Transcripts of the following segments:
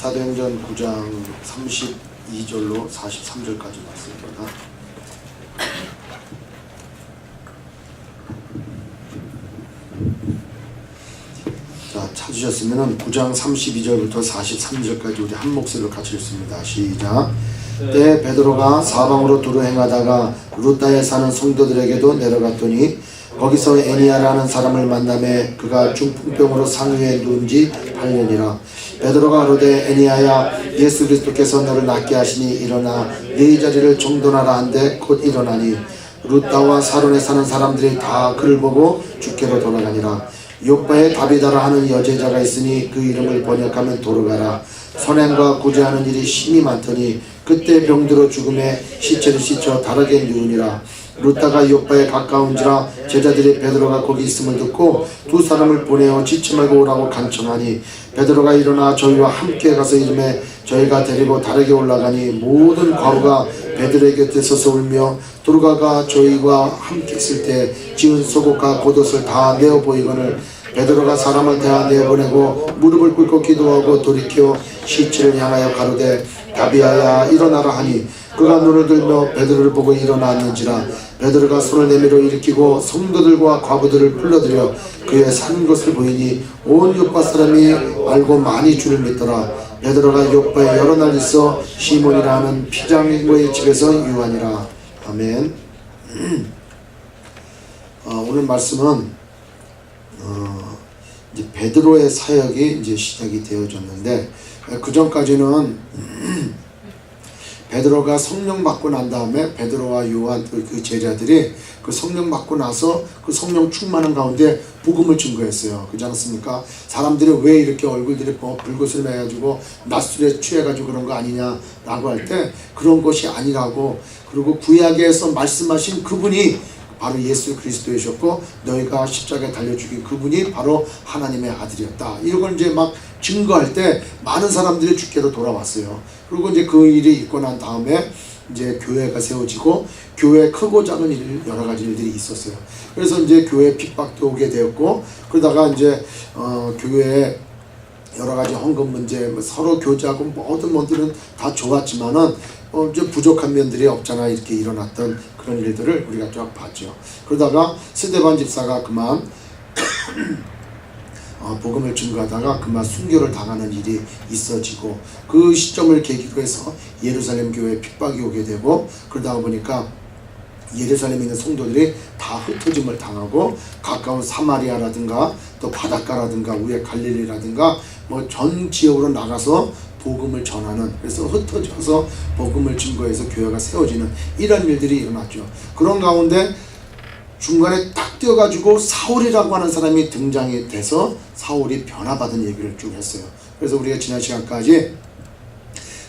사도행전 9장 32절로 43절까지 봤습니다. 자, 찾으셨으면 9장 32절부터 43절까지 우리 한 목소리로 같이 읽습니다. 시작. 때 베드로가 사방으로 두루 행하다가 루따에 사는 성도들에게도 내려갔더니 거기서 애니아라는 사람을 만남에 그가 중풍병으로 상위에 누운 지 8년이라 베드로가 그러되 애니아야 예수 그리스도께서 너를 낫게 하시니 일어나 네 자리를 정돈하라 한데 곧 일어나니 루따와 사론에 사는 사람들이 다 그를 보고 주께로 돌아가니라. 요바에 다비다라 하는 여제자가 있으니 그 이름을 번역하면 도르가라. 선행과 구제하는 일이 심히 많더니 그때 병들어 죽음에 시체를 씻어 다르게 누우니라 루타가 요바에 가까운지라 제자들이 베드로가 거기 있음을 듣고 두 사람을 보내어 지치 말고 오라고 간청하니 베드로가 일어나 저희와 함께 가서 이름에 저희가 데리고 다르게 올라가니 모든 과부가 베드로의 곁에 서서 울며 도르가가 저희와 함께 있을 때 지은 속옷과 겉옷을 다 내어 보이거늘 베드로가 사람을 대하 내보내고 무릎을 꿇고 기도하고 돌이켜 시체를 향하여 가로되 다비아야 일어나라 하니 그가 눈을 들며 베드로를 보고 일어났는지라 베드로가 손을 내밀어 일으키고 성도들과 과부들을 불러들여 그의 사는 것을 보이니 온 요파 사람이 알고 많이 주를 믿더라. 베드로가 요파에 여러 날 있어 시몬이라 하는 피장고의 집에서 유하니라. 아멘. 어, 오늘 말씀은 어, 이제 베드로의 사역이 이제 시작이 되어졌는데 그 전까지는 베드로가 성령 받고 난 다음에 베드로와 요한 그- 그 제자들이 그 성령 받고 나서 그 성령 충만한 가운데 복음을 증거했어요. 그렇지 않습니까? 사람들이 왜 이렇게 얼굴들이 뭐 불꽃을 매가지고 낮술에 취해가지고 그런 거 아니냐라고 할 때 그런 것이 아니라고 그리고 구약에서 말씀하신 그분이 바로 예수 그리스도이셨고 너희가 십자가에 달려 죽인 그분이 바로 하나님의 아들이었다. 이런 걸 이제 막 증거할 때 많은 사람들이 주께로 돌아왔어요. 그리고 이제 그 일이 있고 난 다음에 이제 교회가 세워지고 교회 크고 작은 일 여러 가지 일들이 있었어요. 그래서 이제 교회 핍박도 오게 되었고 그러다가 이제 어 교회에 여러 가지 헌금 문제, 뭐 서로 교제하고 모든 면들은 다 좋았지만은 어 이제 부족한 면들이 없잖아 이렇게 일어났던 그런 일들을 우리가 쫙 봤죠. 그러다가 스데반 집사가 그만 어, 복음을 증거하다가 그만 순교를 당하는 일이 있어지고 그 시점을 계기로 해서 예루살렘 교회에 핍박이 오게 되고 그러다 보니까 예루살렘에 있는 성도들이 다 흩어짐을 당하고 가까운 사마리아라든가 또 바닷가라든가 위에 갈릴리라든가 뭐 전 지역으로 나가서 복음을 전하는 그래서 흩어져서 복음을 증거해서 교회가 세워지는 이런 일들이 일어났죠. 그런 가운데 중간에 딱 뛰어가지고 사울이라고 하는 사람이 등장이 돼서 사울이 변화받은 얘기를 쭉 했어요. 그래서 우리가 지난 시간까지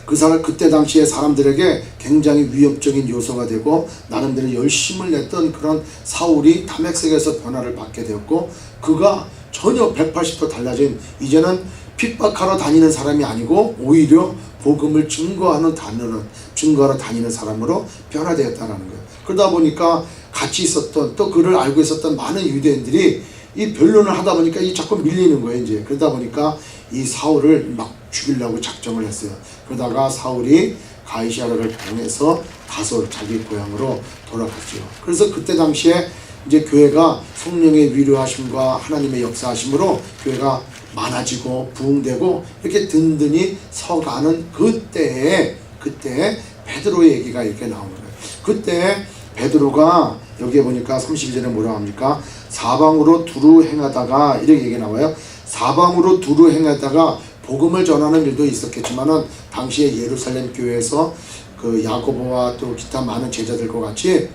그 사람 그때 당시에 사람들에게 굉장히 위협적인 요소가 되고 나름대로 열심을 냈던 그런 사울이 담액색에서 변화를 받게 되었고 그가 전혀 180도 달라진 이제는 핍박하러 다니는 사람이 아니고 오히려 복음을 증거하는 다니는 증거하러 다니는 사람으로 변화되었다는 거예요. 그러다 보니까 같이 있었던 또 그를 알고 있었던 많은 유대인들이 이 변론을 하다 보니까 이 자꾸 밀리는 거예요 이제. 그러다 보니까 이 사울을 막 죽이려고 작정을 했어요. 그러다가 사울이 가이시아를 통해서 다소 자기 고향으로 돌아갔죠. 그래서 그때 당시에 이제 교회가 성령의 위로하심과 하나님의 역사하심으로 교회가 많아지고 부흥되고 이렇게 든든히 서가는 그때에 그때 베드로의 얘기가 이렇게 나오는 거예요 그때 베드로가 여기에 보니까 32절에 뭐라고 합니까? 사방으로 두루 행하다가 이렇게 얘기 나와요. 사방으로 두루 행하다가 복음을 전하는 일도 있었겠지만은 당시에 예루살렘 교회에서 그 야고보와 또 기타 많은 제자들과 같이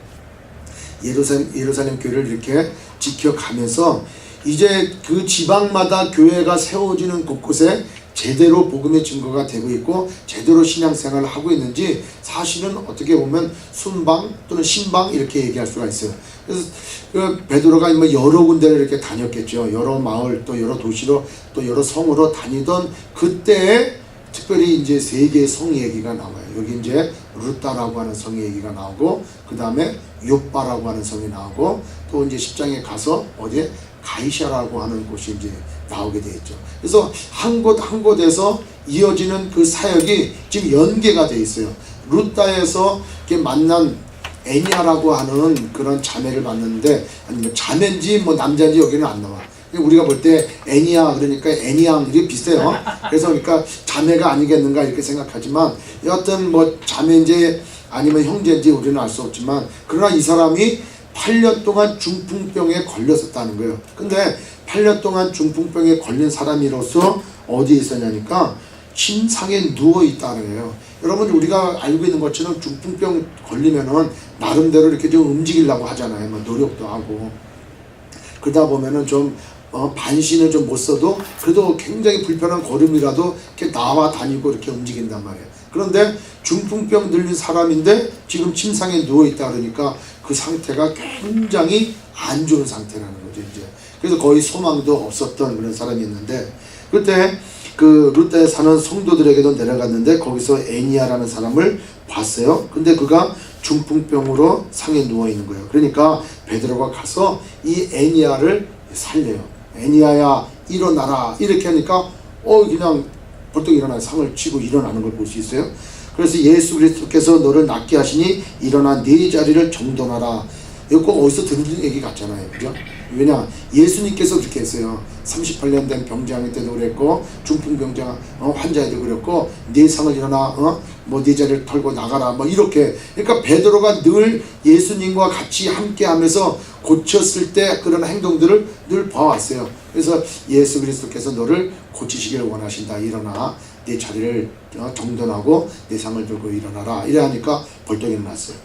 예루살렘, 예루살렘 교회를 이렇게 지켜가면서 이제 그 지방마다 교회가 세워지는 곳곳에 제대로 복음의 증거가 되고 있고 제대로 신앙생활을 하고 있는지 사실은 어떻게 보면 순방 또는 신방 이렇게 얘기할 수가 있어요. 그래서 그 베드로가 뭐 여러 군데를 이렇게 다녔겠죠. 여러 마을 또 여러 도시로 또 여러 성으로 다니던 그때에 특별히 이제 세 개의 성 얘기가 나와요. 여기 이제 루타라고 하는 성 얘기가 나오고 그 다음에 요빠라고 하는 성이 나오고 또 이제 10장에 가서 어디에 가이샤라고 하는 곳이 이제 나오게 되었죠. 그래서 한 곳 한 곳에서 이어지는 그 사역이 지금 연계가 돼 있어요. 루따에서 이렇게 만난 애니아라고 하는 그런 자매를 만났는데 아니면 자매인지 뭐 남자인지 여기는 안 나와. 우리가 볼 때 애니아 그러니까 이게 비슷해요. 그래서 그러니까 자매가 아니겠는가 이렇게 생각하지만 여하튼 뭐 자매인지 아니면 형제인지 우리는 알 수 없지만 그러나 이 사람이 8년 동안 중풍병에 걸렸었다는 거예요. 근데 8년 동안 중풍병에 걸린 사람이로서 어디에 있었냐니까 침상에 누워 있다는 거예요. 여러분 우리가 알고 있는 것처럼 중풍병 걸리면은 나름대로 이렇게 좀 움직이려고 하잖아요. 뭐 노력도 하고 그러다 보면은 좀 어, 반신을 좀 못 써도 그래도 굉장히 불편한 걸음이라도 이렇게 나와 다니고 이렇게 움직인단 말이에요. 그런데 중풍병 들린 사람인데 지금 침상에 누워 있다 그러니까 그 상태가 굉장히 안 좋은 상태라는 거죠 이제. 그래서 거의 소망도 없었던 그런 사람이었는데 그때 그 루테에 사는 성도들에게도 내려갔는데 거기서 애니아라는 사람을 봤어요. 근데 그가 중풍병으로 상에 누워 있는 거예요. 그러니까 베드로가 가서 이 애니아를 살려요. 애니아야 일어나라 이렇게 하니까 어 그냥 벌떡 일어나 상을 치고 일어나는 걸 볼 수 있어요. 그래서 예수 그리스도께서 너를 낫게 하시니 일어나 네 자리를 정돈하라. 이거 꼭 어디서 들은 얘기 같잖아요. 그죠? 왜냐? 예수님께서 그렇게 했어요. 38년 된 병장일 때도 그랬고, 중풍병자 어, 환자에도 그랬고, 네 상을 일어나, 어? 뭐네 자리를 털고 나가라. 뭐 이렇게. 그러니까 베드로가 늘 예수님과 같이 함께 하면서 고쳤을 때 그런 행동들을 늘 봐왔어요. 그래서 예수 그리스도께서 너를 고치시기를 원하신다. 일어나. 네 자리를 어, 정돈하고 네 상을 들고 일어나라. 이래 하니까 벌떡 일어났어요.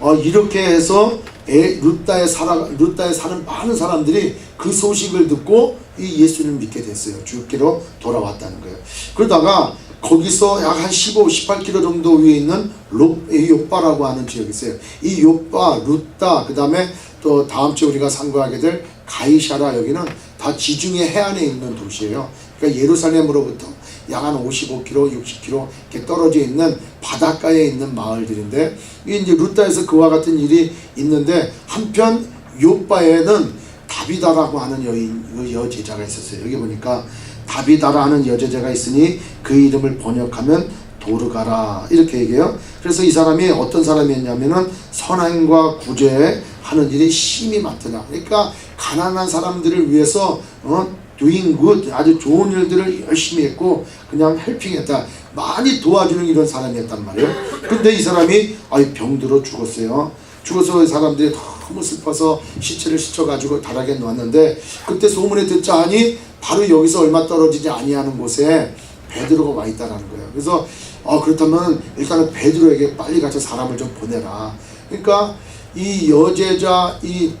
어, 이렇게 해서 에, 루따에 살아 루따에 사는 많은 사람들이 그 소식을 듣고 이 예수님을 믿게 됐어요. 주께로 돌아왔다는 거예요. 그러다가 거기서 약 한 15, 18km 정도 위에 있는 로, 이 요빠라고 하는 지역이 있어요. 이 요빠, 루따, 그 다음에 또 다음 주에 우리가 상고하게 될 가이샤라 여기는 다 지중해 해안에 있는 도시예요. 그러니까 예루살렘으로부터 약 한 55km, 60km 이렇게 떨어져 있는 바닷가에 있는 마을들인데 이 이제 루타에서 그와 같은 일이 있는데 한편 요바에는 다비다라고 하는 여인 그 여제자가 있었어요. 여기 보니까 다비다라는 여제자가 있으니 그 이름을 번역하면 도르가라 이렇게 얘기해요. 그래서 이 사람이 어떤 사람이었냐면은 선행과 구제 하는 일이 심히 많더라. 그러니까 가난한 사람들을 위해서 어, doing good 아주 좋은 일들을 열심히 했고 그냥 헬핑했다. 많이 도와주는 이런 사람이었단 말이에요. 근데 이 사람이 병들어 죽었어요. 죽어서 이 사람들이 너무 슬퍼서 시체를 씻어가지고 다락에 놓았는데 그때 소문에 듣자 하니 바로 여기서 얼마 떨어지지 아니하는 곳에 베드로가 와 있다라는 거예요. 그래서 어 그렇다면 일단은 베드로에게 빨리 가서 사람을 좀 보내라. 그러니까 이 여제자 이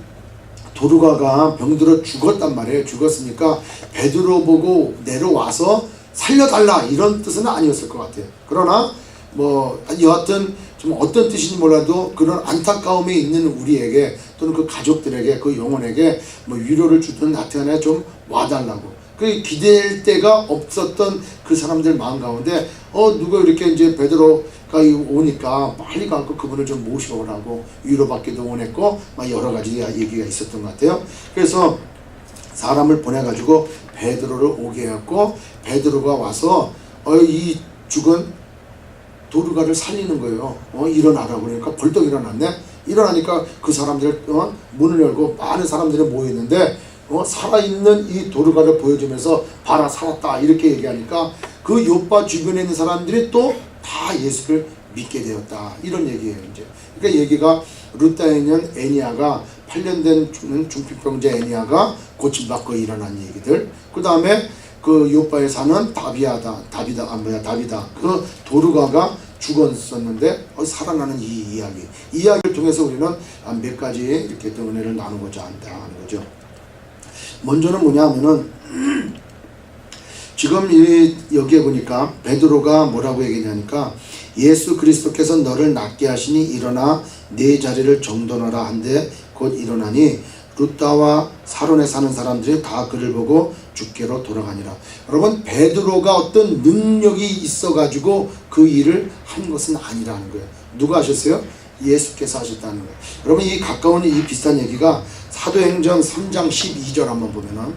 도르가가 병들어 죽었단 말이에요. 죽었으니까 베드로 보고 내려와서 살려달라 이런 뜻은 아니었을 것 같아요. 그러나 뭐 여하튼 좀 어떤 뜻인지 몰라도 그런 안타까움에 있는 우리에게 또는 그 가족들에게 그 영혼에게 뭐 위로를 주든 하여튼간에 좀 와달라고 그 기댈 데가 없었던 그 사람들 마음 가운데 어 누가 이렇게 이제 베드로가 오니까 빨리 가고 그분을 좀 모시고 오라고 위로받기도 원했고 막 여러 가지 얘기가 있었던 것 같아요. 그래서 사람을 보내가지고 베드로를 오게 했고 베드로가 와서 어 이 죽은 도르가를 살리는 거예요. 어 일어나라고 그러니까 벌떡 일어났네. 일어나니까 그 사람들 어, 문을 열고 많은 사람들이 모여 있는데 어, 살아있는 이 도르가를 보여주면서 봐라 살았다 이렇게 얘기하니까 그 요바 주변에 있는 사람들이 또 다 예수를 믿게 되었다 이런 얘기예요 이제 그러니까 얘기가 루타에 있는 애니아가 8년 된 중풍병자 애니아가 고침받고 일어난 얘기들 그 다음에 그 요바에 사는 다비아다 다비다 아 뭐야 다비다 그 도르가가 죽었었는데 어, 살아나는 이 이야기 이 이야기를 통해서 우리는 몇 가지 이렇게 또 은혜를 나누고자 한다 하는 거죠. 먼저는 뭐냐면은 지금 이 여기에 보니까 베드로가 뭐라고 얘기냐니까 예수 그리스도께서 너를 낫게 하시니 일어나 네 자리를 정돈하라 한데 곧 일어나니 루따와 사론에 사는 사람들이 다 그를 보고 주께로 돌아가니라. 여러분 베드로가 어떤 능력이 있어 가지고 그 일을 한 것은 아니라는 거예요. 누가 하셨어요? 예수께서 하셨다는 거예요. 여러분 이 가까운 이 비슷한 얘기가 사도행전 3장 12절 한번 보면은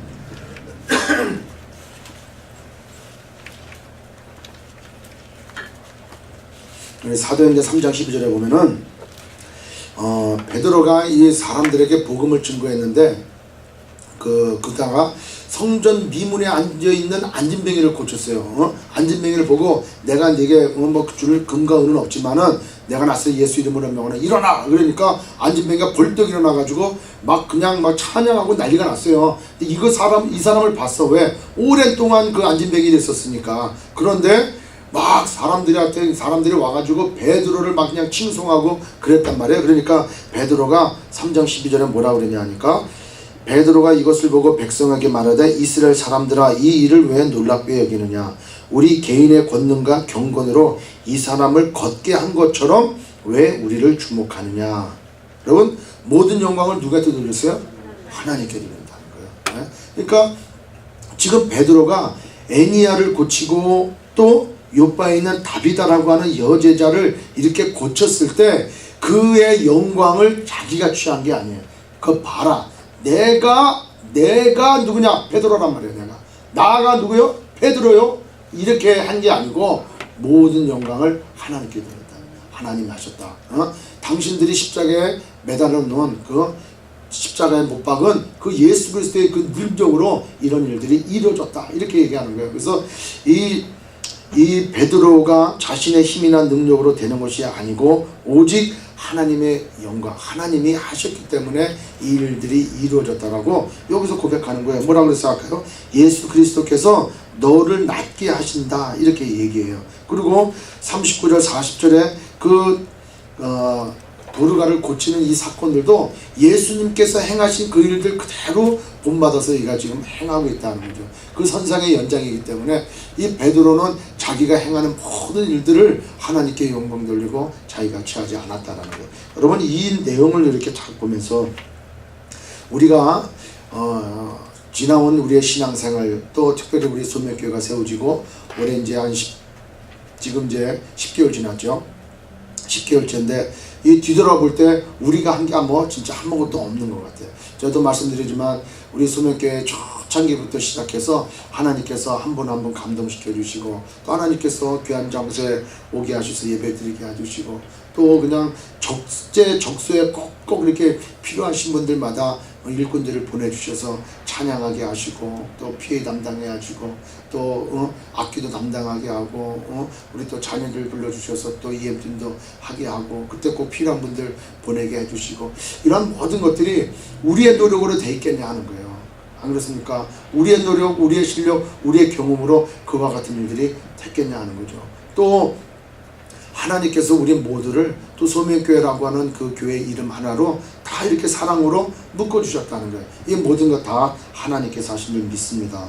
사도행전 3장 12절에 보면은 어, 베드로가 이 사람들에게 복음을 증거했는데 그 그다가 성전 미문에 앉아 있는 안진뱅이를 고쳤어요. 어? 안진뱅이를 보고 내가 네게 어, 뭐줄 금과 은은 없지만은 내가 나서 예수 이름으로 명하는 일어나 그러니까 안진뱅이가 벌떡 일어나 가지고 막 그냥 막 찬양하고 난리가 났어요. 근데 이거 사람 이 사람을 봤어 왜 오랜 동안 그 안진뱅이 됐었으니까 그런데 막 사람들한테 사람들이 와가지고 베드로를 막 그냥 칭송하고 그랬단 말이에요. 그러니까 베드로가 3장 12절에 뭐라 그러냐 하니까 베드로가 이것을 보고 백성에게 말하되 이스라엘 사람들아 이 일을 왜 놀랍게 여기느냐 우리 개인의 권능과 경건으로 이 사람을 걷게 한 것처럼 왜 우리를 주목하느냐 여러분 모든 영광을 누구한테 돌렸어요? 하나님께 돌린다는 거예요. 네? 그러니까 지금 베드로가 애니아를 고치고 또 요바에 있는 다비다라고 하는 여제자를 이렇게 고쳤을 때 그의 영광을 자기가 취한 게 아니에요. 그 봐라. 내가 내가 누구냐? 베드로란 말이에요. 내가 나가 누구요? 베드로요. 이렇게 한 게 아니고 모든 영광을 하나님께 드렸다. 하나님이 하셨다. 어? 당신들이 십자가에 매달아 놓은 그 십자가의 못 박은 그 예수 그리스도의 그 능력으로 이런 일들이 이루어졌다. 이렇게 얘기하는 거예요. 그래서 이 이 베드로가 자신의 힘이나 능력으로 되는 것이 아니고 오직 하나님의 영광, 하나님이 하셨기 때문에 이 일들이 이루어졌다라고 여기서 고백하는 거예요. 뭐라고 그래서 할까요? 예수 그리스도께서 너를 낫게 하신다 이렇게 얘기해요. 그리고 39절 40절에 그 어, 도르가를 고치는 이 사건들도 예수님께서 행하신 그 일들 그대로 본받아서 얘가 지금 행하고 있다는 거죠. 그 선상의 연장이기 때문에 이 베드로는 자기가 행하는 모든 일들을 하나님께 영광 돌리고 자기가 취하지 않았다라는 거예요. 여러분 이 내용을 이렇게 잘 보면서 우리가 어, 지나온 우리의 신앙생활 또 특별히 우리 소명교회가 세워지고 올해 이제 한 10, 지금 이제 10개월 지났죠. 10개월째인데 이 뒤돌아볼 때 우리가 한 게 뭐 진짜 아무것도 없는 것 같아요. 저도 말씀드리지만 우리 소명교회 초창기부터 시작해서 하나님께서 한 분 한 분 감동시켜 주시고 또 하나님께서 귀한 장소에 오게 하셔서 예배 드리게 해주시고 또 그냥 적재 적소에 꼭꼭 이렇게 필요하신 분들마다 일꾼들을 보내주셔서 찬양하게 하시고 또 피해 담당해 하시고 또 어, 악기도 담당하게 하고 어, 우리 또 자녀들 불러주셔서 또 EM팀도 하게 하고 그때 꼭 필요한 분들 보내게 해주시고 이런 모든 것들이 우리의 노력으로 돼 있겠냐 하는 거예요. 안 그렇습니까? 우리의 노력, 우리의 실력, 우리의 경험으로 그와 같은 일들이 됐겠냐 하는 거죠. 또 하나님께서 우리 모두를 또 소명교회라고 하는 그 교회 이름 하나로 다 이렇게 사랑으로 묶어주셨다는 거예요. 이 모든 것 다 하나님께서 하신 줄 믿습니다.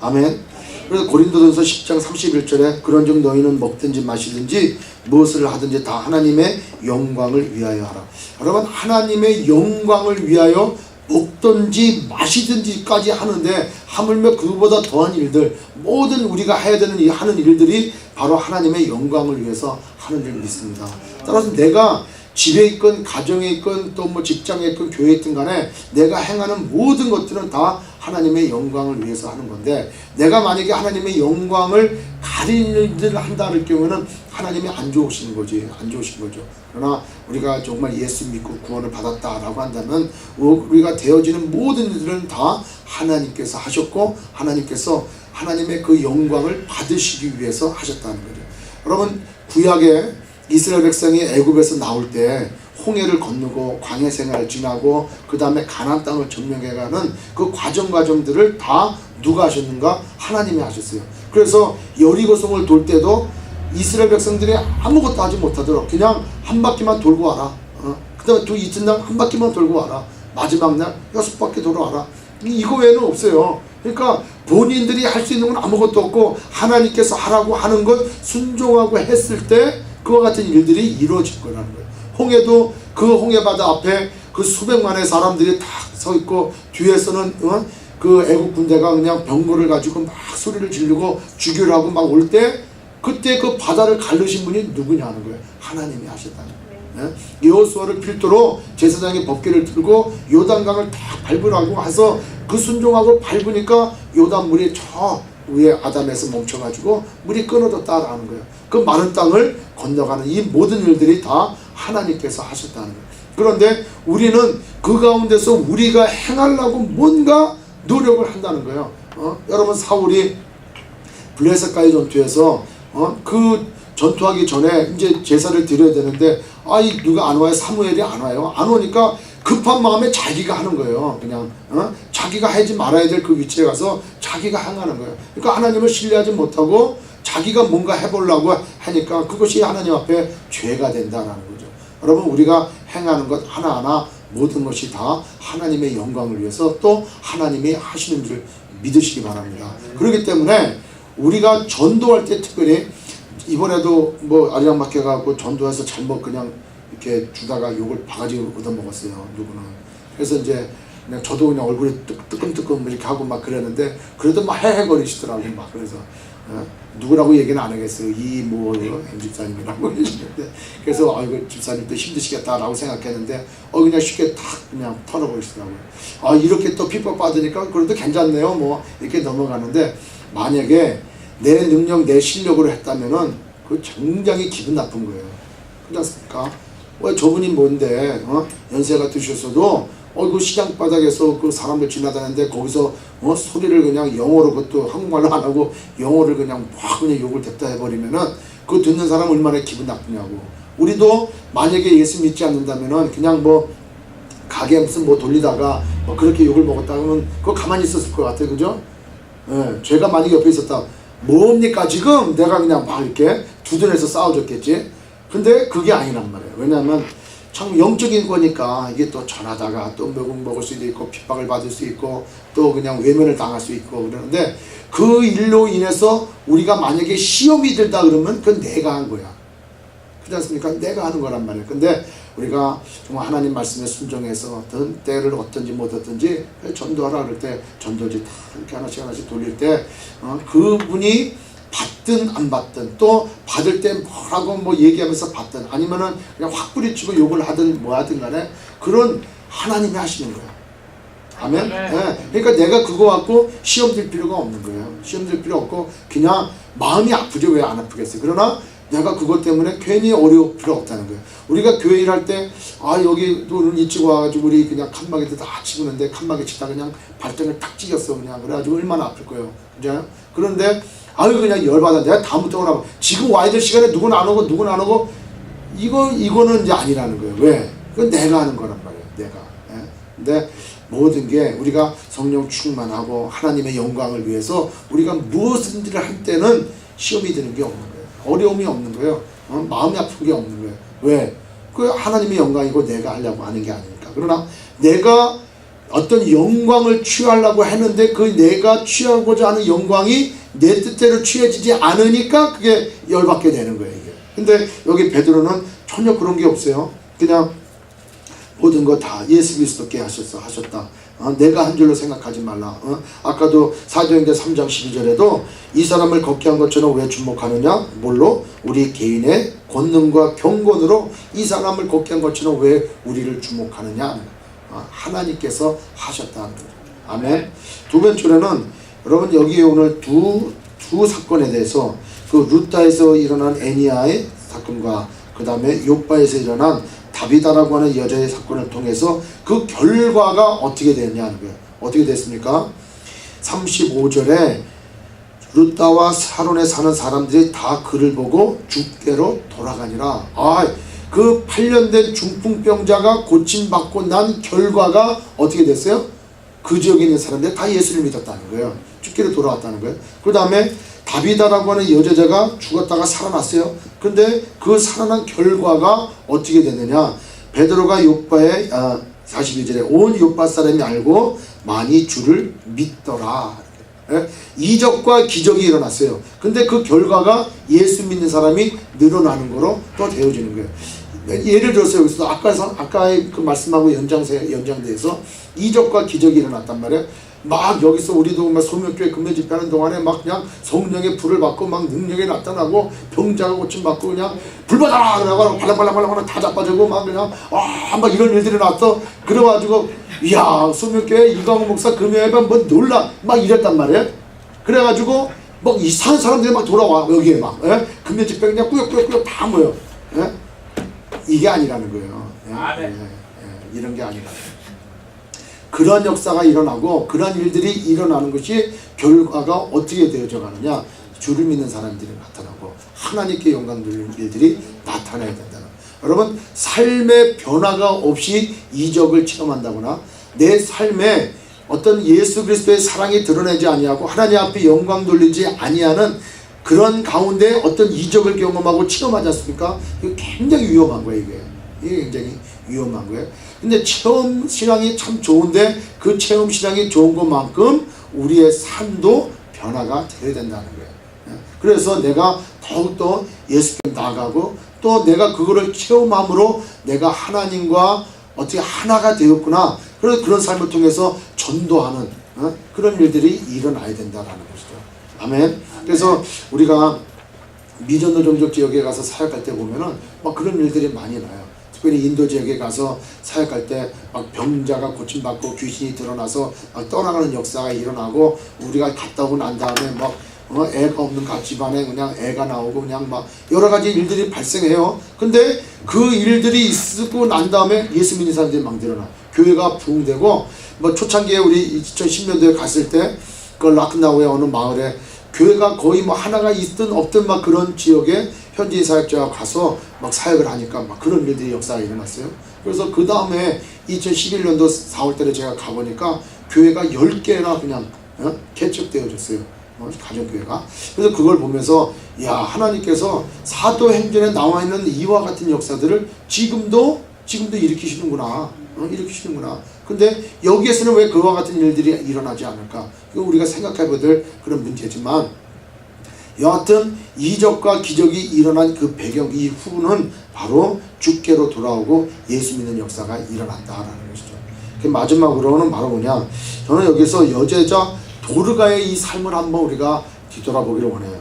아멘. 그래서 고린도전서 10장 31절에 그런즉 너희는 먹든지 마시든지 무엇을 하든지 다 하나님의 영광을 위하여 하라. 여러분 하나님의 영광을 위하여 먹든지 마시든지까지 하는데 하물며 그보다 더한 일들 모든 우리가 해야 되는 이 하는 일들이 바로 하나님의 영광을 위해서 하는 줄 믿습니다. 따라서 내가 집에 있건 가정에 있건 또 뭐 직장에 있건 교회에 있든 간에 내가 행하는 모든 것들은 다 하나님의 영광을 위해서 하는 건데 내가 만약에 하나님의 영광을 가리는 일을 한다 할 경우는 하나님이 안 좋으신 거지 안 좋으신 거죠. 그러나 우리가 정말 예수 믿고 구원을 받았다라고 한다면 우리가 되어지는 모든 일들은 다 하나님께서 하셨고 하나님께서 하나님의 그 영광을 받으시기 위해서 하셨다는 거죠. 여러분 구약에 이스라엘 백성이 애굽에서 나올 때 홍해를 건너고 광야 생활을 지나고 그 다음에 가나안 땅을 점령해가는 그 과정 과정들을 다 누가 하셨는가 하나님이 하셨어요. 그래서 여리고성을 돌 때도 이스라엘 백성들이 아무것도 하지 못하도록 그냥 한 바퀴만 돌고 와라. 어? 그다음에 또 이튿날 한 바퀴만 돌고 와라. 마지막 날 여섯 바퀴 돌아와라. 이거 외에는 없어요. 그러니까 본인들이 할 수 있는 건 아무것도 없고 하나님께서 하라고 하는 것 순종하고 했을 때 그와 같은 일들이 이루어질 거라는 거예요. 홍해도 그 홍해바다 앞에 그 수백만의 사람들이 다 서 있고 뒤에서는 어? 그 애국 군대가 그냥 병거를 가지고 막 소리를 지르고 죽이려고 막 올 때 그때 그 바다를 가르신 분이 누구냐 하는 거예요. 하나님이 하셨다는 거예요. 예? 여호수아를 필두로 제사장이 법궤를 들고 요단강을 딱 밟으라고 해서 그 순종하고 밟으니까 요단 물이 저 위에 아담에서 멈춰가지고 물이 끊어졌다라는 거예요. 그 많은 땅을 건너가는 이 모든 일들이 다 하나님께서 하셨다는 거예요. 그런데 우리는 그 가운데서 우리가 행하려고 뭔가 노력을 한다는 거예요. 어? 여러분 사울이 블레셋가의 전투에서 어? 그 전투하기 전에 이제 제사를 드려야 되는데 아이 누가 안 와요 사무엘이 안 와요 안 오니까 급한 마음에 자기가 하는 거예요 그냥 어? 자기가 하지 말아야 될 그 위치에 가서 자기가 행하는 거예요 그러니까 하나님을 신뢰하지 못하고 자기가 뭔가 해보려고 하니까 그것이 하나님 앞에 죄가 된다라는 거죠 여러분 우리가 행하는 것 하나하나 모든 것이 다 하나님의 영광을 위해서 또 하나님이 하시는 줄 믿으시기 바랍니다. 그렇기 때문에 우리가 전도할 때 특별히 이번에도 뭐 아리랑마켓 가고 전도해서 잘못 그냥 이렇게 주다가 욕을 바가지 얻어 먹었어요 누구는 그래서 이제 그냥 저도 그냥 얼굴이 뜨- 뜨끔뜨끔 이렇게 하고 막 그랬는데 그래도 막 헤헤거리시더라고요 막 그래서. 어? 누구라고 얘기는 안 하겠어요. 이뭐 집사님이라고 얘기했는데. 그래서 아이고 집사님도 힘드시겠다라고 생각했는데 어 그냥 쉽게 탁 그냥 털어버리시더라고요. 아 이렇게 또 핍박 받으니까 그래도 괜찮네요 뭐. 이렇게 넘어가는데 만약에 내 능력 내 실력으로 했다면은 그 굉장히 기분 나쁜 거예요. 그렇지 않습니까? 왜 저분이 뭔데 어? 연세가 드셨어도 어 그 시장 바닥에서 그 사람들 지나다니는데 거기서 어 소리를 그냥 영어로 그것도 한국말로 안 하고 영어를 그냥 막 그냥 욕을 댔다 해버리면은 그 듣는 사람 얼마나 기분 나쁘냐고. 우리도 만약에 예수 믿지 않는다면은 그냥 뭐 가게 무슨 뭐 돌리다가 뭐 그렇게 욕을 먹었다 그러면 그거 가만히 있었을 것 같아요. 그죠? 예, 죄가 만약에 옆에 있었다. 뭡니까 지금? 내가 그냥 막 이렇게 두드려서 싸워줬겠지? 근데 그게 아니란 말이에요. 왜냐하면 참 영적인 거니까 이게 또 전하다가 또 먹은 먹을 수도 있고 핍박을 받을 수 있고 또 그냥 외면을 당할 수 있고 그러는데 그 일로 인해서 우리가 만약에 시험이 들다 그러면 그건 내가 한 거야 그렇지 않습니까? 내가 하는 거란 말이에요. 근데 우리가 정말 하나님 말씀에 순종해서 어떤 때를 어떤지 못 어떤지 전도하라 그럴 때 전도지 다 이렇게 하나씩 하나씩 돌릴 때 어, 그분이 받든 안 받든 또 받을 때 뭐라고 뭐 얘기하면서 받든 아니면은 그냥 확 뿌리치고 욕을 하든 뭐 하든 간에 그런 하나님이 하시는 거야. 아멘. 예. 그러니까 내가 그거 갖고 시험 들 필요가 없는 거예요. 시험 들 필요 없고 그냥 마음이 아프죠. 왜 안 아프겠어요? 그러나 내가 그것 때문에 괜히 어려울 필요 없다는 거예요. 우리가 교회 일할 때, 아, 여기 오늘 일찍 와가지고 우리 그냥 칸막이도 다 치고는데 칸막이 치다 그냥 발등을 딱 찢겼어. 그냥. 그래가지고 얼마나 아플 거예요. 그죠? 그런데, 아유, 그냥 열받아. 내가 다음부터 오라고. 지금 와야 될 시간에 누구는 안 오고 누구는 안 오고, 이거, 이거는 이제 아니라는 거예요. 왜? 그건 내가 하는 거란 말이에요. 내가. 예? 근데 모든 게 우리가 성령 충만하고 하나님의 영광을 위해서 우리가 무엇인지를 할 때는 시험이 드는 게 없는 거예요. 어려움이 없는 거예요. 어? 마음이 아픈 게 없는 거예요. 왜? 그 하나님의 영광이고 내가 하려고 하는 게 아니니까. 그러나 내가 어떤 영광을 취하려고 했는데 그 내가 취하고자 하는 영광이 내 뜻대로 취해지지 않으니까 그게 열받게 되는 거예요. 이게. 근데 여기 베드로는 전혀 그런 게 없어요. 그냥 모든 거 다 예수 그리스도께 하셨어 하셨다. 어, 내가 한 줄로 생각하지 말라. 어? 아까도 사도행전 3장 12절에도 이 사람을 걷게 한 것처럼 왜 주목하느냐? 뭘로? 우리 개인의 권능과 경건으로 이 사람을 걷게 한 것처럼 왜 우리를 주목하느냐? 어, 하나님께서 하셨다는 거죠. 아멘. 두 번째로는 여러분 여기 오늘 두, 두 사건에 대해서 그 루타에서 일어난 애니아의 사건과 그 다음에 요바에서 일어난 다비다라고 하는 여자의 사건을 통해서 그 결과가 어떻게 됐냐는 거예요. 어떻게 됐습니까? 35절에 루타와 사론에 사는 사람들이 다 그를 보고 죽게로 돌아가니라. 아, 그 8년 된 중풍병자가 고침받고 난 결과가 어떻게 됐어요? 그 지역에 있는 사람들이 다 예수를 믿었다는 거예요. 죽기로 돌아왔다는 거예요. 그 다음에 다비다라고 하는 여자가 죽었다가 살아났어요. 근데 그 살아난 결과가 어떻게 됐느냐? 베드로가 요바의 아, 42절에 온 요바 사람이 알고 많이 주를 믿더라. 예? 이적과 기적이 일어났어요. 근데 그 결과가 예수 믿는 사람이 늘어나는 거로 또 되어지는 거예요. 예를 들어서 여기서 아까 아까의 그 말씀하고 연장세 연장돼서 이적과 기적이 일어났단 말이에요. 막 여기서 우리도 막 소명교회 금요 집회하는 동안에 막 그냥 성령의 불을 받고 막 능력이 나타나고 병자가 고침 받고 그냥 불 받아라 그러고 발랑발랑발랑 다 자빠지고 막 그냥 아막 이런 일들이 났어 그래가지고 이야 소명교회 이광호 목사 금요일에 뭐 놀라 막 이랬단 말이에요 그래가지고 막 이상한 사람들이 막 돌아와 여기에 막 예? 금요 집회 그냥 꾸역꾸역꾸역 다 모여 예? 이게 아니라는 거예요 예? 아멘. 예, 예, 이런 게 아니라 그런 역사가 일어나고 그런 일들이 일어나는 것이 결과가 어떻게 되어져 가느냐 주를 믿는 사람들이 나타나고 하나님께 영광 돌리는 일들이 나타나야 된다는 여러분 삶의 변화가 없이 이적을 체험한다거나 내 삶에 어떤 예수 그리스도의 사랑이 드러내지 아니하고 하나님 앞에 영광 돌리지 아니하는 그런 가운데 어떤 이적을 경험하고 체험하지 않습니까? 이거 굉장히 위험한 거예요 이게 이게 굉장히 위험한 거예요. 근데 체험 신앙이 참 좋은데 그 체험 신앙이 좋은 것만큼 우리의 삶도 변화가 되어야 된다는 거예요. 예. 그래서 내가 더욱더 예수께 나가고 또 내가 그거를 체험함으로 내가 하나님과 어떻게 하나가 되었구나. 그런 그런 삶을 통해서 전도하는 어? 그런 일들이 일어나야 된다라는 것이죠. 아멘. 그래서 우리가 미전도 종족 지역에 가서 사역할 때 보면은 막 그런 일들이 많이 나요. 특별히 인도 지역에 가서 사역할 때 막 병자가 고침받고 귀신이 드러나서 막 떠나가는 역사가 일어나고 우리가 갔다 오고 난 다음에 막 어, 애가 없는 각 집안에 그냥 애가 나오고 그냥 막 여러 가지 일들이 발생해요. 근데 그 일들이 있고 난 다음에 예수 믿는 사람들이 막 늘어나. 교회가 부흥되고 뭐 초창기에 우리 2010년도에 갔을 때 그 라크나우의 어느 마을에 교회가 거의 뭐 하나가 있든 없든 막 그런 지역에 현지 사역자가 가서 막 사역을 하니까 막 그런 일들이 역사가 일어났어요. 그래서 그 다음에 2011년도 4월 달에 제가 가보니까 교회가 10개나 그냥 어? 개척되어졌어요. 어? 가정교회가. 그래서 그걸 보면서 야 하나님께서 사도행전에 나와 있는 이와 같은 역사들을 지금도 지금도 일으키시는구나. 어? 일으키시는구나. 근데 여기에서는 왜 그와 같은 일들이 일어나지 않을까? 우리가 생각해봐야 될 그런 문제지만 여하튼 이적과 기적이 일어난 그 배경 이후는 바로 주께로 돌아오고 예수 믿는 역사가 일어난다라는 것이죠. 그 마지막으로는 바로 뭐냐? 저는 여기서 여제자 도르가의 이 삶을 한번 우리가 뒤돌아보기를 원해요.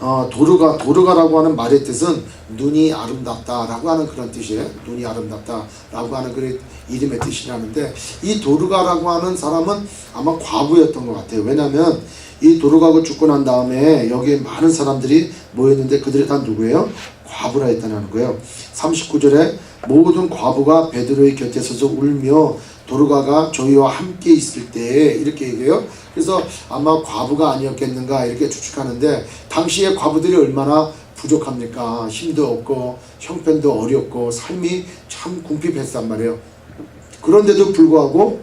어, 도르가 도르가라고 하는 말의 뜻은 눈이 아름답다라고 하는 그런 뜻이에요. 눈이 아름답다라고 하는 그 이름의 뜻이라는데 이 도르가라고 하는 사람은 아마 과부였던 것 같아요. 왜냐하면 이 도르가가 죽고 난 다음에 여기에 많은 사람들이 모였는데 그들이 다 누구예요? 과부라 했다는 거예요. 39절에 모든 과부가 베드로의 곁에 서서 울며 도르가가 저희와 함께 있을 때 이렇게 얘기해요. 그래서 아마 과부가 아니었겠는가 이렇게 추측하는데 당시에 과부들이 얼마나 부족합니까? 힘도 없고 형편도 어렵고 삶이 참 궁핍했단 말이에요. 그런데도 불구하고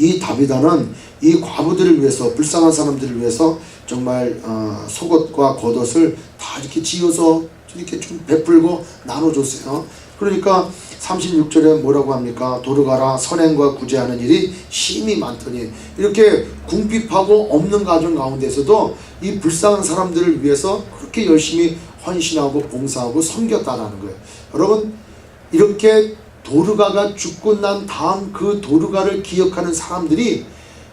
이 다비다는 이 과부들을 위해서 불쌍한 사람들을 위해서 정말 어, 속옷과 겉옷을 다 이렇게 지어서 이렇게 좀 베풀고 나눠줬어요. 그러니까 36절에 뭐라고 합니까? 도르가라 선행과 구제하는 일이 심히 많더니 이렇게 궁핍하고 없는 가정 가운데서도 이 불쌍한 사람들을 위해서 그렇게 열심히 헌신하고 봉사하고 섬겼다라는 거예요. 여러분 이렇게 도르가가 죽고 난 다음 그 도르가를 기억하는 사람들이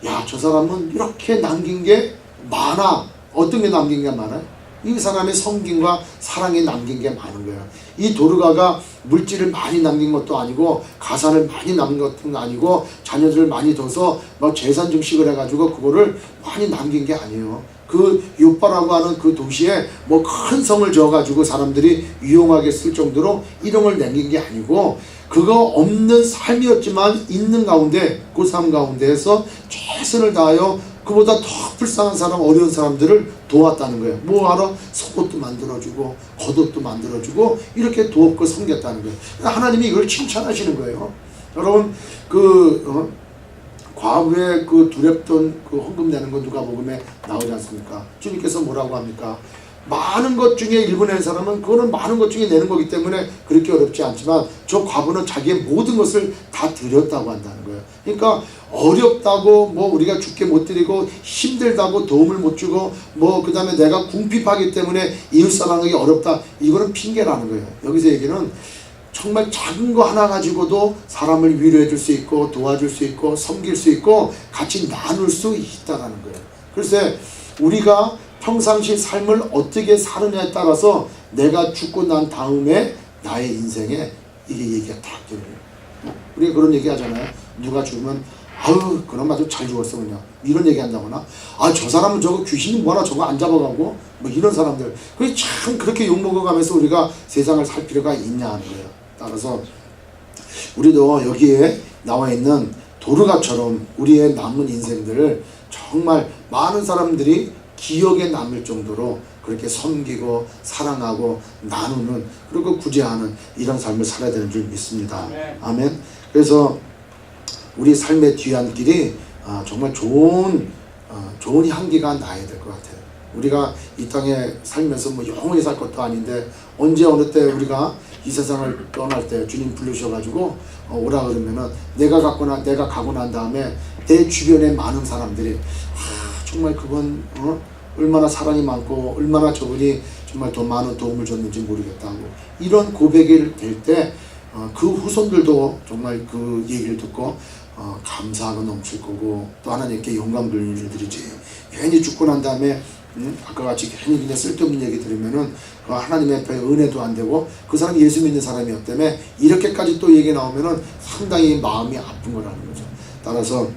야 저 사람은 이렇게 남긴 게 많아 어떤 게 남긴 게 많아요? 이 사람의 성김과 사랑이 남긴 게 많은 거예요. 이 도르가가 물질을 많이 남긴 것도 아니고 가산을 많이 남긴 것도 아니고 자녀들을 많이 둬서 막 재산 증식을 해가지고 그거를 많이 남긴 게 아니에요. 그 요빠라고 하는 그 도시에 뭐 큰 성을 지어가지고 사람들이 유용하게 쓸 정도로 걸 남긴 게 아니고 그거 없는 삶이었지만 있는 가운데 그 삶 가운데에서 최선을 다하여 그보다 더 불쌍한 사람 어려운 사람들을 도왔다는 거예요. 뭐하러 속옷도 만들어주고 겉옷도 만들어주고 이렇게 도왔고 섬겼다는 거예요. 하나님이 이걸 칭찬하시는 거예요. 여러분 그 어? 과부의 그 두렵던 그 헌금 내는 거 누가 복음에 나오지 않습니까? 주님께서 뭐라고 합니까? 많은 것 중에 일부 내는 사람은 그거는 많은 것 중에 내는 거기 때문에 그렇게 어렵지 않지만 저 과부는 자기의 모든 것을 다 드렸다고 한다는 거예요. 그러니까 어렵다고 뭐 우리가 죽게 못 드리고 힘들다고 도움을 못 주고 뭐 그 다음에 내가 궁핍하기 때문에 이웃 사랑하기 어렵다 이거는 핑계라는 거예요. 여기서 얘기는 정말 작은 거 하나 가지고도 사람을 위로해 줄 수 있고 도와줄 수 있고 섬길 수 있고 같이 나눌 수 있다라는 거예요. 글쎄 우리가 평상시 삶을 어떻게 사느냐에 따라서 내가 죽고 난 다음에 나의 인생에 이게 얘기가 다 들어요. 우리가 그런 얘기 하잖아요. 누가 죽으면 아유 그놈 아주 잘 죽었어 그냥 이런 얘기 한다거나 아 저 사람은 저거 귀신이 뭐라 저거 안 잡아가고 뭐 이런 사람들 그게 참 그렇게 욕먹어가면서 우리가 세상을 살 필요가 있냐 하는 거예요 따라서 우리도 여기에 나와 있는 도르가처럼 우리의 남은 인생들을 정말 많은 사람들이 기억에 남을 정도로 그렇게 섬기고 사랑하고 나누는 그리고 구제하는 이런 삶을 살아야 되는 줄 믿습니다. 아멘. 아멘. 그래서 우리 삶의 뒤안길이 아, 정말 좋은 어, 좋은 향기가 나야 될 것 같아요. 우리가 이 땅에 살면서 뭐 영원히 살 것도 아닌데 언제 어느 때 우리가 이 세상을 떠날 때 주님 부르셔가지고 어, 오라 그러면은 내가 갖거나 내가 가고 난 다음에 내 주변에 많은 사람들이 아, 정말 그건 어? 얼마나 사랑이 많고 얼마나 저분이 정말 더 많은 도움을 줬는지 모르겠다고 이런 고백이 될때 어, 그 후손들도 정말 그 얘기를 듣고 어, 감사가 넘칠 거고 또 하나님께 영광 돌리는 일들이지 괜히 죽고 난 다음에 음, 아까 같이 괜히 그냥 쓸데없는 얘기 들으면은 그 하나님 앞에 은혜도 안 되고 그 사람이 예수 믿는 사람이었다며 이렇게까지 또 얘기 나오면은 상당히 마음이 아픈 거라는 거죠. 따라서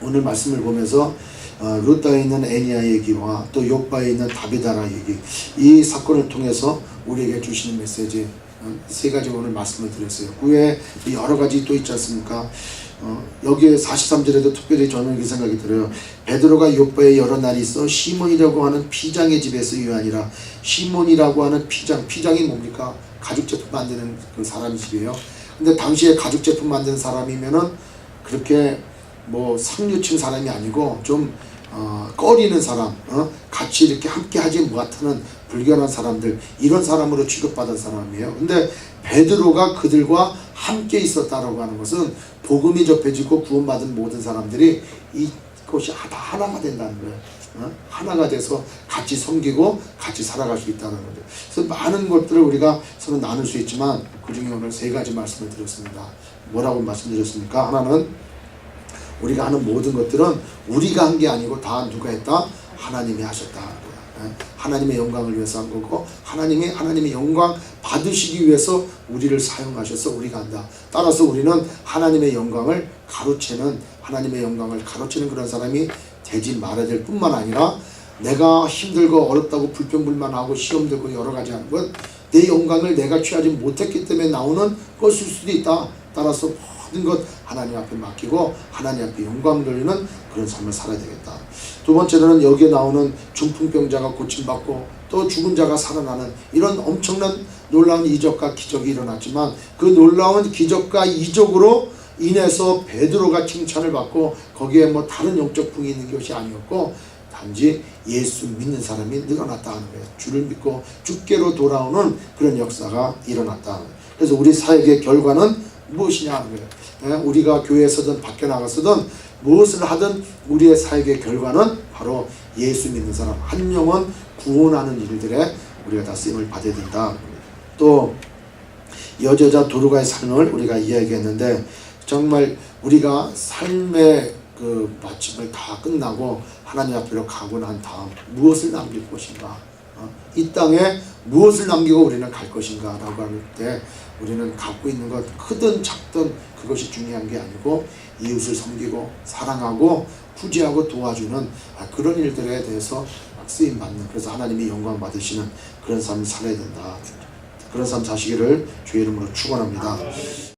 오늘 말씀을 보면서 어, 루다에 있는 애니아 얘기와 또 욕바에 있는 다비다라 얘기 이 사건을 통해서 우리에게 주시는 메시지 어, 세 가지 오늘 말씀을 드렸어요. 그 외에 여러 가지 또 있지 않습니까? 어, 여기에 43절에도 특별히 저는 그 생각이 들어요. 베드로가 욕바에 여러 날이 있어 시몬이라고 하는 피장의 집에서 유한이라 시몬이라고 하는 피장 피장이 뭡니까? 가죽 제품 만드는 그 사람 집이에요. 근데 당시에 가죽 제품 만드는 사람이면은 그렇게 뭐 상류층 사람이 아니고 좀 어, 꺼리는 사람, 어? 같이 이렇게 함께 하지 못하는 불견한 사람들 이런 사람으로 취급받은 사람이에요. 근데 베드로가 그들과 함께 있었다라고 하는 것은 복음이 접해지고 구원받은 모든 사람들이 이것이 다 하나가 된다는 거예요. 어? 하나가 돼서 같이 섬기고 같이 살아갈 수 있다는 거죠. 그래서 많은 것들을 우리가 서로 나눌 수 있지만 그 중에 오늘 세 가지 말씀을 드렸습니다. 뭐라고 말씀드렸습니까? 하나는 우리가 하는 모든 것들은 우리가 한 게 아니고 다 누가 했다? 하나님이 하셨다. 예? 하나님의 영광을 위해서 한 거고 하나님이 하나님의 영광 받으시기 위해서 우리를 사용하셔서 우리가 한다. 따라서 우리는 하나님의 영광을 가로채는 하나님의 영광을 가로채는 그런 사람이 되지 말아야 될 뿐만 아니라 내가 힘들고 어렵다고 불평불만하고 시험 들고 여러 가지 하는 건 내 영광을 내가 취하지 못했기 때문에 나오는 것일 수도 있다. 따라서 모든 것 하나님 앞에 맡기고 하나님 앞에 영광 돌리는 그런 삶을 살아야 되겠다. 두 번째로는 여기에 나오는 중풍병자가 고침받고 또 죽은 자가 살아나는 이런 엄청난 놀라운 이적과 기적이 일어났지만 그 놀라운 기적과 이적으로 인해서 베드로가 칭찬을 받고 거기에 뭐 다른 영적 풍이 있는 것이 아니었고 단지 예수 믿는 사람이 늘어났다 하는 거예요. 주를 믿고 주께로 돌아오는 그런 역사가 일어났다. 그래서 우리 사역의 결과는 무엇이냐 하는 거예요. 예, 우리가 교회에서든 밖에 나가서든 무엇을 하든 우리의 사역의 결과는 바로 예수 믿는 사람 한 영혼 구원하는 일들에 우리가 다 쓰임을 받아야 된다. 또 여저자 도르가의 삶을 우리가 이야기했는데 정말 우리가 삶의 그 마침을 다 끝나고 하나님 앞으로 가고 난 다음 무엇을 남길 것인가? 어? 이 땅에 무엇을 남기고 우리는 갈 것인가 라고 할 때 우리는 갖고 있는 것 크든 작든 그것이 중요한 게 아니고 이웃을 섬기고 사랑하고 구제하고 도와주는 아, 그런 일들에 대해서 쓰임 받는 그래서 하나님이 영광 받으시는 그런 삶을 살아야 된다. 그런 삶 사시기를 주의 이름으로 축원합니다.